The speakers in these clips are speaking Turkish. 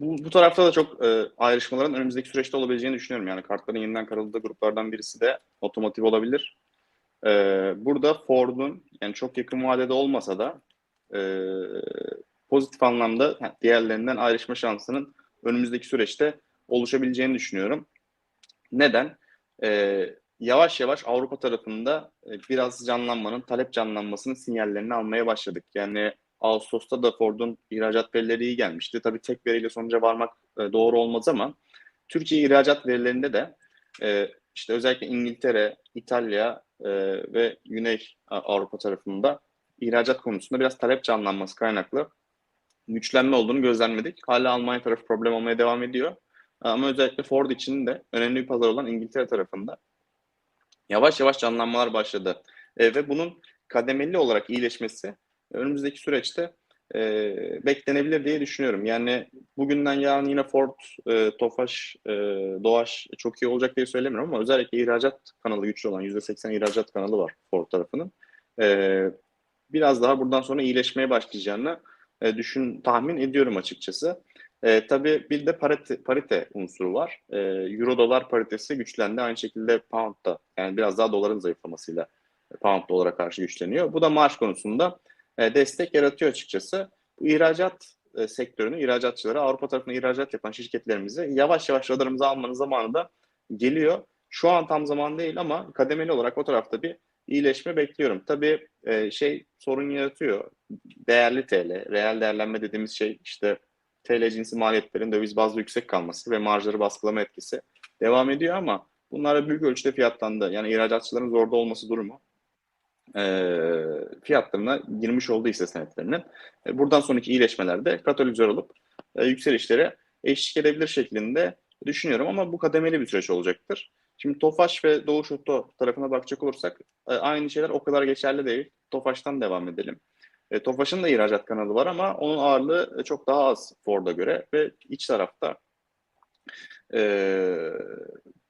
Bu, bu tarafta da çok e, ayrışmaların önümüzdeki süreçte olabileceğini düşünüyorum. Yani kartların yeniden karaladığı gruplardan birisi de otomotiv olabilir. E, burada Ford'un yani çok yakın vadede olmasa da e, pozitif anlamda yani diğerlerinden ayrışma şansının önümüzdeki süreçte oluşabileceğini düşünüyorum. Neden? E, yavaş yavaş Avrupa tarafında e, biraz canlanmanın, talep canlanmasının sinyallerini almaya başladık. Yani Ağustos'ta da Ford'un ihracat verileri iyi gelmişti. Tabii tek veriyle sonuca varmak e, doğru olmaz ama Türkiye ihracat verilerinde de e, işte özellikle İngiltere, İtalya e, ve Güney Avrupa tarafında ihracat konusunda biraz talep canlanması kaynaklı güçlenme olduğunu gözlemledik. Hala Almanya tarafı problem olmaya devam ediyor. Ama özellikle Ford için de önemli bir pazar olan İngiltere tarafında yavaş yavaş canlanmalar başladı. E, ve bunun kademeli olarak iyileşmesi önümüzdeki süreçte e, beklenebilir diye düşünüyorum. Yani bugünden yarın yine Ford, e, Tofaş, e, Doğaş çok iyi olacak diye söylemiyorum ama özellikle ihracat kanalı güçlü olan %80 ihracat kanalı var Ford tarafının. E, biraz daha buradan sonra iyileşmeye başlayacağını e, düşün tahmin ediyorum açıkçası. E, tabii bir de parite, parite unsuru var. E, Euro dolar paritesi güçlendi. Aynı şekilde pound da yani biraz daha doların zayıflamasıyla pound dolara karşı güçleniyor. Bu da maaş konusunda e, destek yaratıyor açıkçası. İhracat e, sektörünü, ihracatçıları, Avrupa tarafına ihracat yapan şirketlerimizi yavaş yavaş radarımıza almanın zamanı da geliyor. Şu an tam zaman değil ama kademeli olarak o tarafta bir iyileşme bekliyorum. Tabii e, şey sorun yaratıyor. Değerli TL, reel değerlenme dediğimiz şey işte TL cinsi maliyetlerin döviz bazlı yüksek kalması ve marjları baskılama etkisi devam ediyor ama bunlara büyük ölçüde fiyatlandı. Yani ihracatçıların zorda olması durumu e, fiyatlarına girmiş olduğu hisse senetlerinin. E, buradan sonraki iyileşmelerde katalizör olup e, yükselişlere eşlik edebilir şeklinde düşünüyorum ama bu kademeli bir süreç olacaktır. Şimdi Tofaş ve Doğuş Oto tarafına bakacak olursak e, aynı şeyler o kadar geçerli değil. Tofaş'tan devam edelim. Tofaş'ın da ihracat kanalı var ama onun ağırlığı çok daha az Ford'a göre ve iç tarafta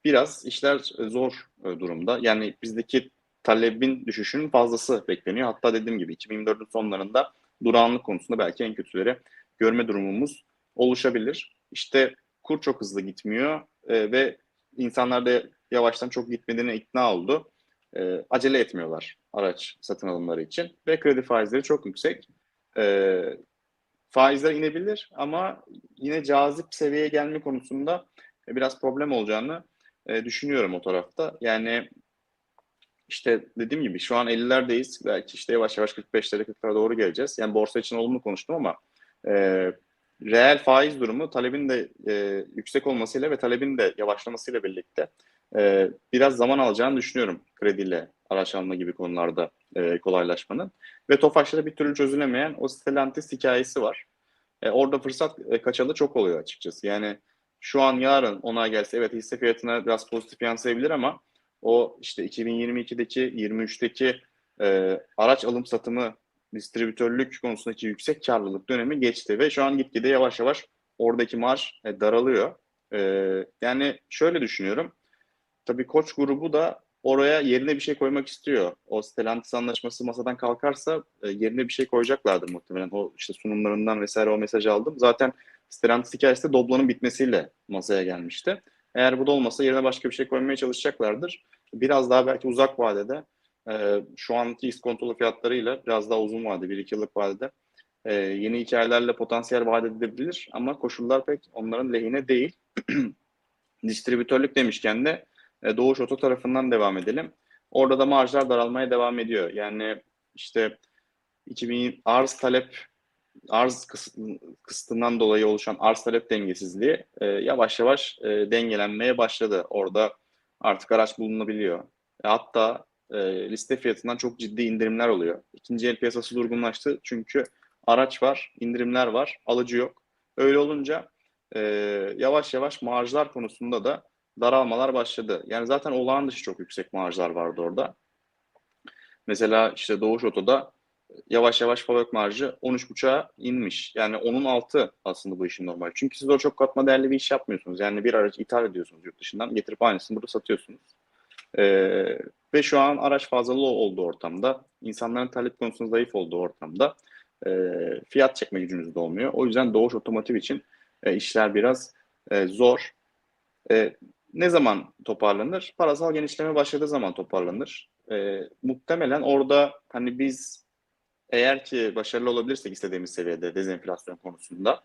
biraz işler zor durumda. Yani bizdeki talebin düşüşünün fazlası bekleniyor. Hatta dediğim gibi 2024'ün sonlarında durağanlık konusunda belki en kötüleri görme durumumuz oluşabilir. İşte kur çok hızlı gitmiyor e, ve insanlar da yavaştan çok gitmediğine ikna oldu. E, acele etmiyorlar araç satın alımları için ve kredi faizleri çok yüksek. E, faizler inebilir ama yine cazip seviyeye gelme konusunda biraz problem olacağını e, düşünüyorum o tarafta. Yani işte dediğim gibi şu an 50'lerdeyiz. Belki işte yavaş yavaş 45'lere 40'lara doğru geleceğiz. Yani borsa için olumlu konuştum ama e, reel faiz durumu talebin de e, yüksek olmasıyla ve talebin de yavaşlamasıyla birlikte e, biraz zaman alacağını düşünüyorum krediyle araç alma gibi konularda e, kolaylaşmanın. Ve TOFAŞ'ta bir türlü çözülemeyen o Stellantis hikayesi var. E, orada fırsat e, kaçalı çok oluyor açıkçası. Yani şu an yarın ona gelse evet hisse fiyatına biraz pozitif yansıyabilir ama o işte 2022'deki 23'teki e, araç alım satımı distribütörlük konusundaki yüksek karlılık dönemi geçti ve şu an gitgide yavaş yavaş oradaki marj e, daralıyor. E, yani şöyle düşünüyorum. Tabii koç grubu da oraya yerine bir şey koymak istiyor. O Stellantis anlaşması masadan kalkarsa e, yerine bir şey koyacaklardır muhtemelen. O işte sunumlarından vesaire o mesajı aldım. Zaten Stellantis hikayesi de Doblo'nun bitmesiyle masaya gelmişti. Eğer bu da olmasa yerine başka bir şey koymaya çalışacaklardır. Biraz daha belki uzak vadede e, şu anki iskontolu fiyatlarıyla biraz daha uzun vade, bir iki yıllık vadede e, yeni hikayelerle potansiyel vaat edilebilir ama koşullar pek onların lehine değil. Distribütörlük demişken de e, Doğuş Oto tarafından devam edelim. Orada da marjlar daralmaya devam ediyor. Yani işte 2000 arz talep arz kısıtından dolayı oluşan arz talep dengesizliği e, yavaş yavaş e, dengelenmeye başladı. Orada artık araç bulunabiliyor. E, hatta e, liste fiyatından çok ciddi indirimler oluyor. İkinci el piyasası durgunlaştı çünkü araç var, indirimler var, alıcı yok. Öyle olunca e, yavaş yavaş marjlar konusunda da daralmalar başladı. Yani zaten olağan dışı çok yüksek marjlar vardı orada. Mesela işte Doğuş Oto'da yavaş yavaş fabrik marjı 13.5'a inmiş. Yani onun altı aslında bu işin normal. Çünkü siz o çok katma değerli bir iş yapmıyorsunuz. Yani bir araç ithal ediyorsunuz yurt dışından. Getirip aynısını burada satıyorsunuz. Ee, ve şu an araç fazlalığı olduğu ortamda, insanların talep konusunda zayıf olduğu ortamda e, fiyat çekme gücünüz de olmuyor. O yüzden Doğuş Otomotiv için e, işler biraz e, zor. E, ne zaman toparlanır? Parasal genişleme başladığı zaman toparlanır. E, muhtemelen orada hani biz eğer ki başarılı olabilirsek istediğimiz seviyede dezenflasyon konusunda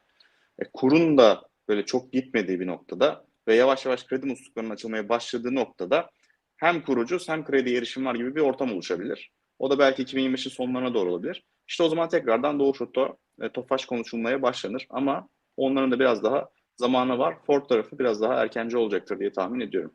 e, kurun da böyle çok gitmediği bir noktada ve yavaş yavaş kredi musluklarının açılmaya başladığı noktada hem kurucuz hem kredi erişim var gibi bir ortam oluşabilir. O da belki 2025'in sonlarına doğru olabilir. İşte o zaman tekrardan Doğuş Oto, e, Tofaş konuşulmaya başlanır ama onların da biraz daha zamanı var. Ford tarafı biraz daha erkenci olacaktır diye tahmin ediyorum.